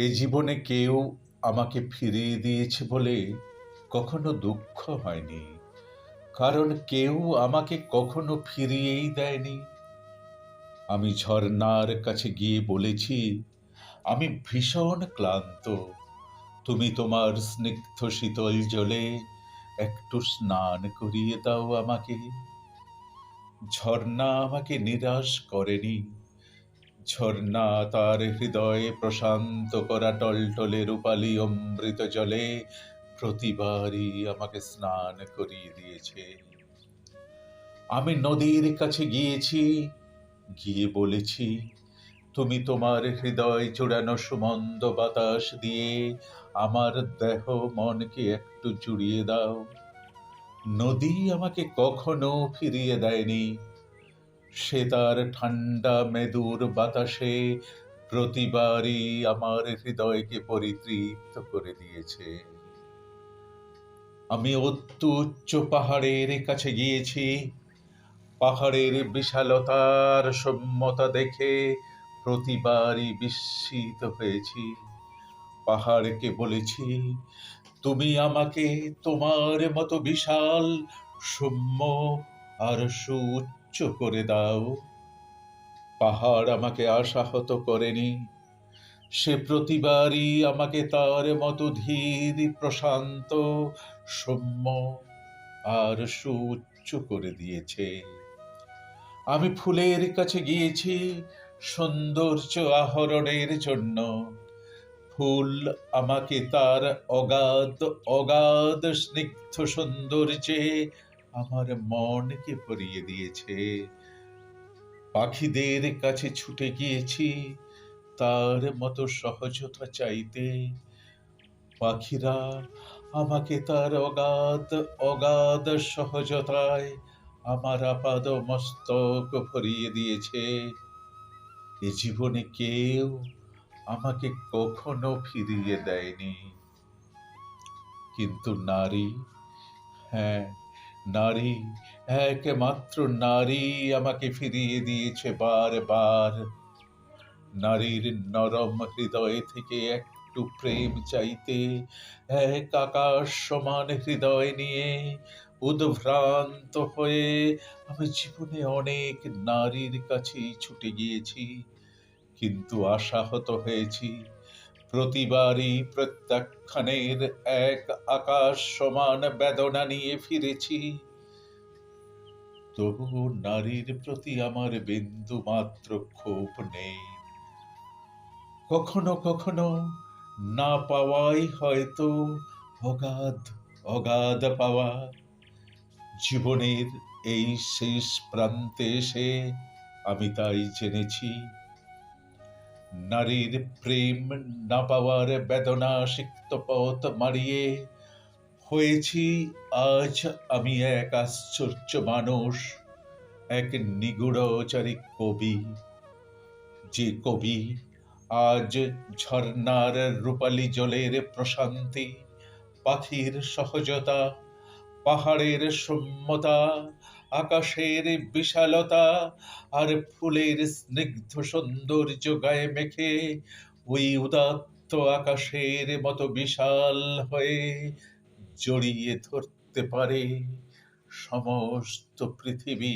এ জীবনে কেউ আমাকে ফিরিয়ে দিয়েছে বলে কখনো দুঃখ হয়নি। কারণ কেউ আমাকে কখনো ফিরিয়েই দেয়নি। আমি ঝর্ণার কাছে গিয়ে বলেছি, আমি ভীষণ ক্লান্ত। তুমি তোমার স্নিগ্ধ শীতল জলে একটু স্নান করিয়ে দাও আমাকে। ঝর্ণা আমাকে নিরাশ করেনি। ঝর্ণা তার হৃদয়ে প্রশান্ত করা টলটলে রূপালী অমৃত জলে প্রতিবারই আমাকে স্নান করিয়ে দিয়েছে। আমি নদীর কাছে গিয়েছি, গিয়ে বলেছি, তুমি তোমার হৃদয় জোড়ানো সুমন্দ বাতাস দিয়ে আমার দেহ মনকে একটু জুড়িয়ে দাও। নদী আমাকে কখনো ফিরিয়ে দেয়নি। সে তার ঠান্ডা মেদুর বাতাসে প্রতিবারই আমার হৃদয়কে পরিতৃপ্ত করে দিয়েছে। আমি অত্যু উচ্চ পাহাড়ের কাছে গিয়েছি। পাহাড়ের বিশালতার সম্যতা দেখে প্রতিবারই বিস্মিত হয়েছি। পাহাড়কে বলেছি, তুমি আমাকে তোমার মতো বিশাল, সৌম্য আর সুউচ্চ করে দাও। পাহাড় আমাকে আশাহত করেনি। সে প্রতিবারই আমাকে তার মতো ধীর, প্রশান্ত, সৌম্য আর সুউচ্চ করে দিয়েছে। আমি ফুলের কাছে গিয়েছি সৌন্দর্য আহরণের জন্য। ফুল আমাকে তার অগাধ অগাধ, স্নিগ্ধ সৌন্দর্যে আমার মনকে ভরিয়ে দিয়েছে। পাখিদের কাছে ছুটে গিয়েছি, তার মতো সহজতা চাইতে। পাখিরা আমাকে তার অগাধ অগাধ সহজতায় আমার আপাদ মস্তক ভরিয়ে দিয়েছে। এ জীবনে কেউ আমাকে কখনো ফিরিয়ে দেয়নি। কিন্তু নারী হ্যাঁ নারী, একমাত্র নারী আমাকে ফিরিয়ে দিয়েছে বারবার। নারীর নরম হৃদয় থেকে একটু প্রেম চাইতে, এক আকাশ সমান হৃদয় নিয়ে উদ্ভ্রান্ত হয়ে আমি জীবনে অনেক নারীর কাছেই ছুটে গিয়েছি, কিন্তু আশাহত হয়েছি প্রতিবারই প্রত্যাখ্যানের এক আকাশ সমান বেদনা নিয়ে ফিরেছি। তবু নারীর প্রতি আমার বিন্দু মাত্র ক্ষোভ নেই। কখনো কখনো না পাওয়াই হয়তো অগাধ অগাধ পাওয়া। জীবনের এই শেষ প্রান্তে এসে আমি তাই জেনেছি নারীর প্রেম না পাওয়ার বেদনা সিক্ত পথ মারিয়ে, হয়েছি, আজ আমি এক আশ্চর্য মানুষ, এক নিগুড়চারী কবি। যে কবি আজ ঝর্ণার রূপালী জলের প্রশান্তি, পাখির সহজতা, পাহাড়ের সৌম্যতা আকাশের বিশালতা আর ফুলের স্নিগ্ধ সৌন্দর্য গায়ে মেখে ওই উদাত্ত আকাশের মতো বিশাল হয়ে জড়িয়ে ধরতে পারে সমস্ত পৃথিবী।